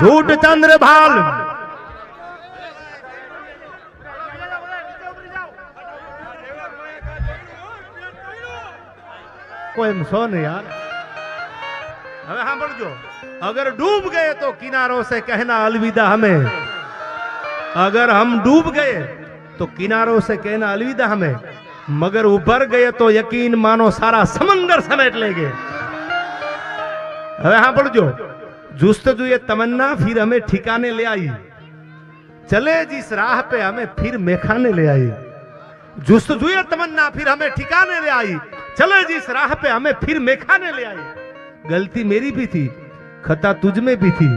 झूठ चंद्र भाल। कोई सुन यार। अबे हाँ बढ़ जो। अगर डूब गए तो किनारों से कहना अलविदा हमें। अगर हम डूब गए तो किनारों से कहना अलविदा हमें। मगर उभर गए तो यकीन मानो सारा समंदर समेट लेंगे। बढ़ हाँ, जो। जुस्तजू ये तमन्ना फिर हमें ठिकाने ले आई चले जिस राह पे हमें फिर मेखाने ले आई जुस्तजू ये तमन्ना फिर हमें ठिकाने ले आई चले जिस राह पे हमें फिर मेखाने ले आई गलती मेरी भी थी खता तुझ में भी थी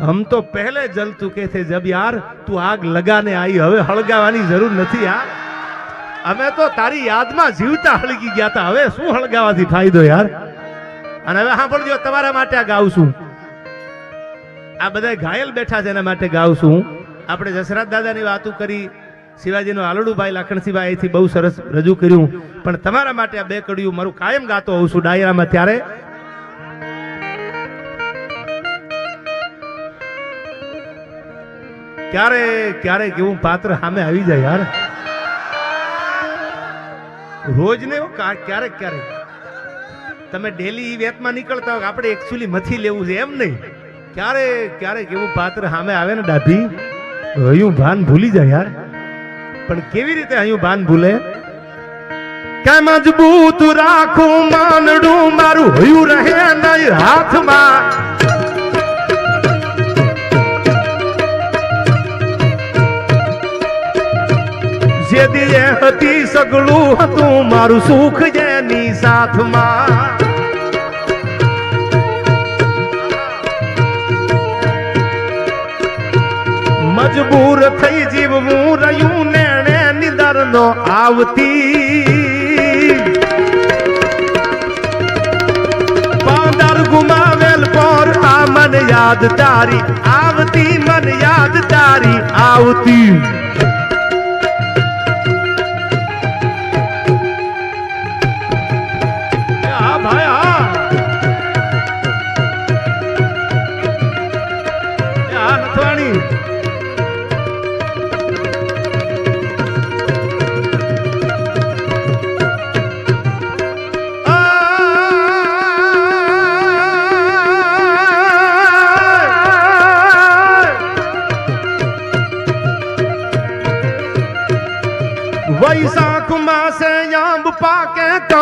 हम तो पहले जल चुके थे जब यार તું આગ લગાને આવી હવે હળગાવાની જરૂર નથી યાર અમે તો તારી યાદમાં જીવતા હળગી ગયા હતા હવે શું હળગાવાથી ફાયદો યાર અને હવે સાંભળજો તમારા માટે આ ગાઉં છું આ બધા ઘાયલ બેઠા છે એના માટે ગાઉં છું. આપણે જસરાજ દાદાની વાતો કરી, શિવાજીનો આલડુભાઈ લાખણસિંહભાઈ અહીંથી બહુ સરસ રજૂ કર્યું. પણ તમારા માટે આ બે કડિયું મારું કાયમ ગાતો હોઉં છું ડાયરામાં ત્યારે. ક્યારે, ક્યારેક એવું પાત્ર સામે આવી જાય યાર. રોજ ને ક્યારેક ક્યારેક. તમે ડેલી વેતમાં નીકળતા હો આપણે એકચ્યુઅલી મથી લેવું છે, એમ નહીં. ક્યારેક ક્યારેક એવું પાત્ર સામે આવે ને ડાભી હયું ભાન ભૂલી જાય યાર. પણ કેવી રીતે હયું ભાન ભૂલે? કે મજબૂત રાખું માનડું, મારું હયું રહે નહીં હાથમાં. જે દિલે હતી સગળું હતું, મારું સુખ જેની સાથમાં. આવતી. પાંદર ગુમાવેલ પર આ મને યાદ તારી. આવતી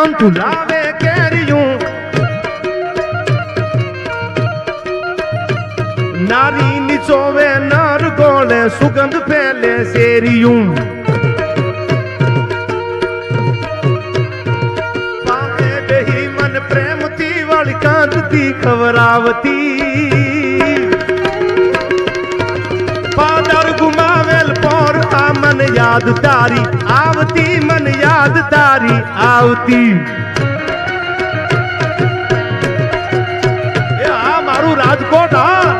પાકે કાંતુ લાવે કેરિયું. નારી નીચોવે નર ગોળે સુગંધ ફેલે શેરિયું. પાકે બેહી મન પ્રેમથી વળી કાંતથી ખવરાવતી યાદ તારી, આવતી મન યાદ તારી, આવતી. એ આ મારું રાજકોટ, હા.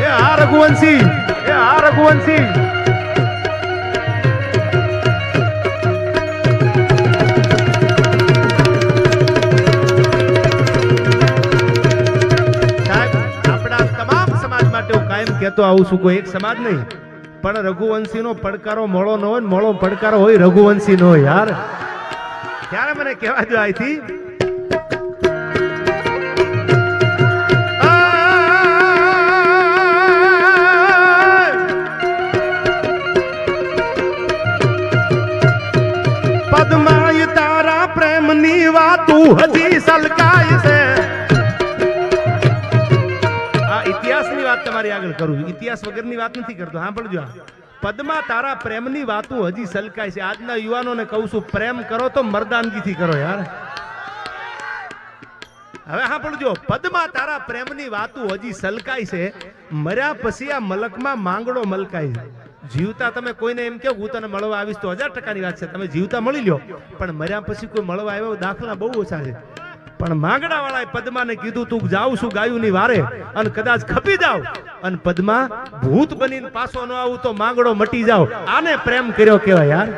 એ આ રઘુવંશી, એ આ રઘુવંશી. કહેતો આવું છું કોઈ એક સમાજ નહીં. પણ રઘુવંશીનો પડકારો મોળો ન હોય મોળો પડકારો હોય રઘુવંશી નો હોય યાર. ત્યારે મને કહેવા દો અહીંથી પદ્માય તારા પ્રેમની વાતું હજી સલકાય છે. તમારી આગળ કરું છું. ઇતિહાસ વગરની વાત નથી કરતો. સાંભળજો પદમાં તારા પ્રેમની વાતો હજી સલકાય છે. આજના યુવાનોને કહું છું, પ્રેમ કરો તો મરદાનગીથી કરો યાર. હવે સાંભળજો. પદમાં તારા પ્રેમની વાતો હજી સલકાય છે. મર્યા પછી આ મલકમાં માંગડો મલકાય છે. જીવતા તમે કોઈને એમ કહો હું તને મળવા આવીશ તો હજાર ટકાની વાત છે. તમે જીવતા મળી લ્યો. પણ મર્યા પછી કોઈ મળવા આવ્યો દાખલા બહુ ઓછા છે. પણ માંગડા વાળાએ પદ્માને કીધું, તું જાઉં છું ગાયું ની વારે અને કદાચ ખપી જાવ અને પદ્મા ભૂત બનીને પાછો ન આવું તો માંગડો મટી જાવ આને પ્રેમ કર્યો કેવાય યાર.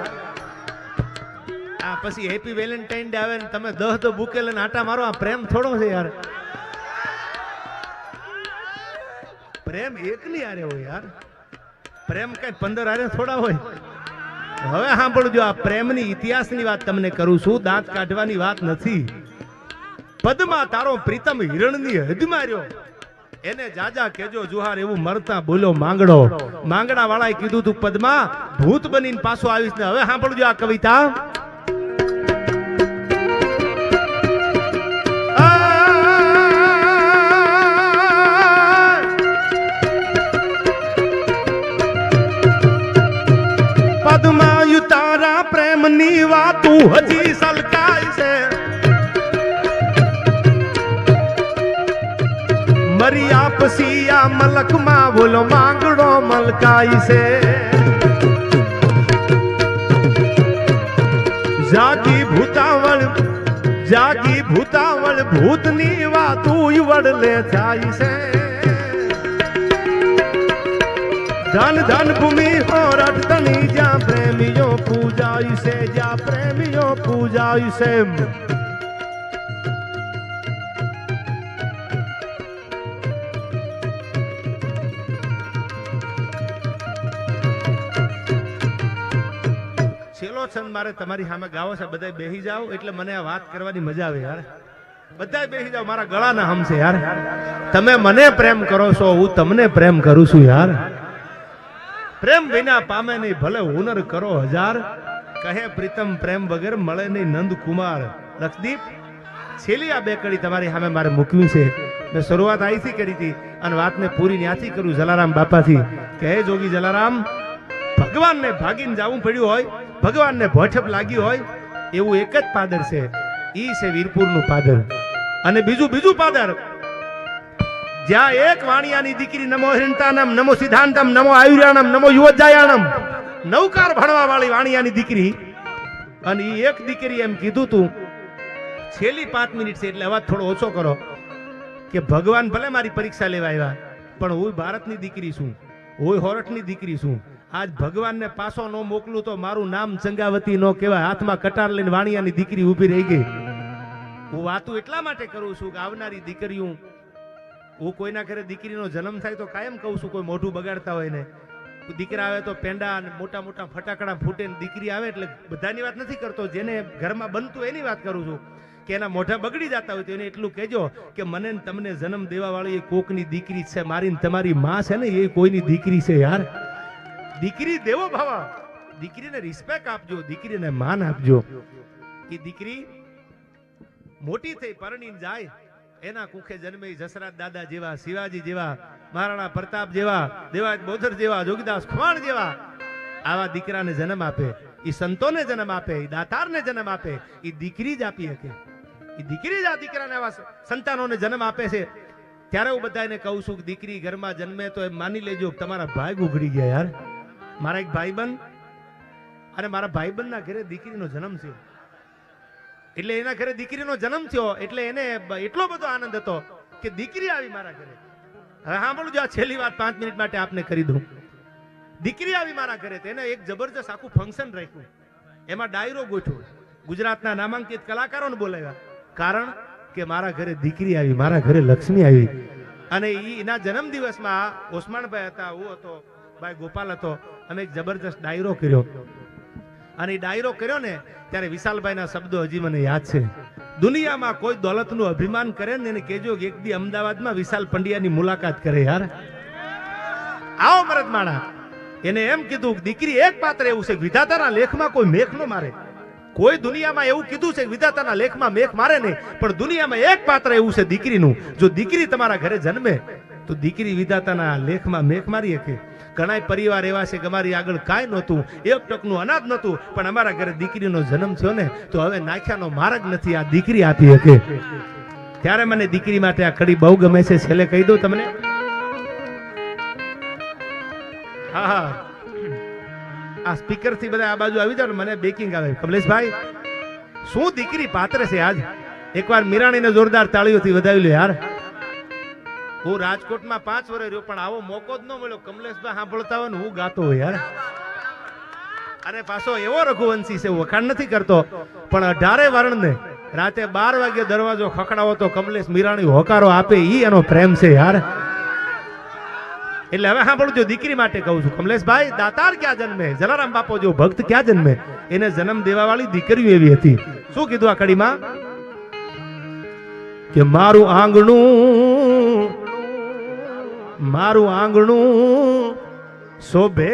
આ પછી હેપી વેલેન્ટાઇન ડે આવે ને તમે દહ તો બુકે લઈને આટા મારો, આ પ્રેમ થોડો છે યાર. પ્રેમ એકની આરે હોય યાર. પ્રેમ કઈ પંદર આરે થોડા હોય. હવે સાંભળજો, આ પ્રેમની ઇતિહાસની વાત તમને કરું છું. દાંત કાઢવાની વાત નથી. પદમાં તારો પ્રીતમ હિરણની હદ માર્યો. એને જાજા કેજો જુહાર, એવું મરતા બોલ્યો માંગડો. માંગડા વાળાએ કીધું તું, પદમાં ભૂત બનીને પાછો આવીશ ને. હવે સાંભળજો આ કવિતા. પદમાં તારા પ્રેમની વાતું હજી આ મલકમાં બોલો, માંગડો મલકાય છે. જાગી ભૂતાવળ જાગી ભૂતાવળ, ભૂતની વાતું વડલે જાય છે. ધન ધન ભૂમિ હોરઠ તની જ્યાં પ્રેમીઓ પૂજાય છે, જ્યાં પ્રેમીઓ પૂજાય છે. છેલ્લો મારે, તમારી સામે ગાવો છે બધા બેહી જાઓ, એટલે મને આ વાત કરવાની મજા આવે યાર. બધા બેહી જાઓ, મારા ગળાના હમ છે યાર. તમે મને પ્રેમ કરો છો, હું તમને પ્રેમ કરું છું યાર. પ્રેમ વિના પામે નહીં, ભલે હુનર કરો હજાર. કહે પ્રીતમ, પ્રેમ વગર મળે નહીં નંદકુમાર લક્ષદીપ, છેલ્લી આ બે કડી તમારી સામે મારે મૂકવી છે. મેં શરૂઆત અહીંથી કરી હતી અને વાતને પૂરી ત્યાંથી કરું જલારામ બાપાથી. કહે, જોગી જલારામ, ભગવાનને ભાગીને જવું પડ્યું હોય ભગવાનને ભોઠપ લાગી હોય, એવું એક જ પાદર છે. ઈ છે વીરપુરનું પાદર. અને બીજું બીજું પાદર. જ્યાં એક વાણિયાની દીકરી નમો હિંતાનમ નમો સિદ્ધાંતમ, નમો આયુર્યાણમ નમો યુવજાયાણમ નૌકાર ભણવા વાળી વાણિયાની દીકરી. અને ઈ એક દીકરી એમ કીધું તું, છેલ્લી પાંચ મિનિટ છે એટલે અવાજ થોડો ઓછો કરો, કે ભગવાન ભલે મારી પરીક્ષા લેવા આવ્યા, પણ હું ભારતની દીકરી છું, હું હોરઠની દીકરી છું. આજ ભગવાનને પાછો ન મોકલું તો મારું નામ ચંગાવતી ન કહેવાય. હાથમાં કટાર લઈને વાણિયાની દીકરી ઊભી રહી ગઈ. હું વાતું એટલા માટે કરું છું કે આવનારી દીકરીઓ, હું કોઈના ઘરે દીકરીનો જન્મ થાય તો કાયમ કહું છું કોઈ મોઢું બગાડતા હોય ને. દીકરા આવે તો પેંડા અને મોટા મોટા ફટાકડા ફૂટે દીકરી આવે એટલે બધાની વાત નથી કરતો. જેને ઘરમાં બનતું એની વાત કરું છું. કે એના મોઢા બગડી જતા હોય તો એને એટલું કહેજો કે મને તમને જન્મ દેવાવાળી એ કોકની દીકરી છે મારીને તમારી માં છે ને એ કોઈની દીકરી છે યાર. દીકરી દેવો ભાવા દીકરીને રિસ્પેક્ટ આપજો, દીકરીને માન આપજો. કે દીકરી મોટી થઈ, પરણીને જાય. એના કુખે જન્મે જસરાજ દાદા જેવા, શિવાજી જેવા, મહારાણા પ્રતાપ જેવા દેવાજ બોધર જેવા, જોગીદાસ ખવાણ જેવા. આવા દીકરાને જન્મ આપે એ સંતોને જન્મ આપે એ દાતારને જન્મ આપે એ દીકરી જ આપી શકે. એ દીકરી જ આ દીકરાને આવા સંતાનોને જન્મ આપે છે. ત્યારે હું બધાને કહું છું કે દીકરી ઘરમાં જન્મે તો એ માની લેજો તમારા ભાગ ઉઘડી ગયા યાર. મારા એક ભાઈબંધ અને મારા ભાઈબંધના ઘરે દીકરીનો જન્મ થયો. એટલે એના ઘરે દીકરીનો જન્મ થયો, એટલે એને એટલો બધો આનંદ હતો કે દીકરી આવી મારા ઘરે. હવે સાંભળું જો આ છેલ્લી વાત પાંચ મિનિટ માટે આપને કરી દઉં. દીકરી આવી મારા ઘરે તેને એક જબરજસ્ત આખું ફંક્શન રાખ્યું. એમાં ડાયરો ગોઠવ્યો. ગુજરાતના નામાંકિત કલાકારોને બોલાવ્યા. કારણ કે મારા ઘરે દીકરી આવી, મારા ઘરે લક્ષ્મી આવી. અને એના જન્મ દિવસમાં ઓસમાણભાઈ હતા હું હતો, ભાઈ ગોપાલ હતો અમે એક જબરજસ્ત ડાયરો કર્યો. અને ડાયરો કર્યો ને, ત્યારે વિશાલભાઈના શબ્દો હજી મને યાદ છે. દુનિયામાં કોઈ દોલતનું અભિમાન કરે ને એને કેજો એક દી અમદાવાદમાં વિશાલ પંડ્યાની મુલાકાત કરે યાર. આવો મરદ માણા એને એમ કીધું કે દીકરી, એક પાત્ર એવું છે, વિધાતાના લેખમાં કોઈ મેઘ ન મારે. કોઈ દુનિયામાં એવું કીધું છે વિધાતાના લેખમાં મેઘ મારે નહીં, પણ દુનિયામાં એક પાત્ર એવું છે દીકરીનું. જો દીકરી તમારા ઘરે જન્મે તો દીકરી વિધાતાના લેખમાં મેખ મારી શકે ઘણાય પરિવાર એવા છે કે અમારી આગળ કાંઈ નહોતું, એક ટકનું અનાજ નહોતું, પણ અમારા ઘરે દીકરીનો જન્મ થયો ને, તો હવે નાખ્યાનો માર્ગ નથી આ દીકરી આપી શકે. ત્યારે મને દીકરી માટે આ કડી બહુ ગમે છે, છેલ્લે કહી દઉં તમને. હા હા. આ સ્પીકરથી બધા આ બાજુ આવી જાવ મને બેકિંગ આવે. કમલેશભાઈ, શું દીકરી પાત્ર છે આજ? એકવાર મીરાણીને જોરદાર તાળીઓથી વધાવી લો યાર. હું રાજકોટમાં પાંચ વર્ષ રહ્યો, પણ આવો મોકો જ ન મળ્યો. કમલેશભાઈ સાંભળતા હોય ને હું ગાતો હોય, યાર. અને પાછો એવો રઘુવંશી છે વખાણ નથી કરતો. પણ અઢારે વર્ણને રાતે બાર વાગે દરવાજો ખખડાવો તો કમલેશ મીરાણી હોકારો આપે, ઈ એનો પ્રેમ છે, યાર. એટલે હવે સાંભળું જો દીકરી માટે કહું છું. કમલેશભાઈ, દાતાર ક્યાં જન્મે? જલારામ બાપો જો ભક્ત ક્યાં જન્મે? એને જન્મ દેવા વાળી દીકરીઓ એવી હતી. શું કીધું આ કડીમાં? કે મારું આંગણું મારું આંગણું શોભે.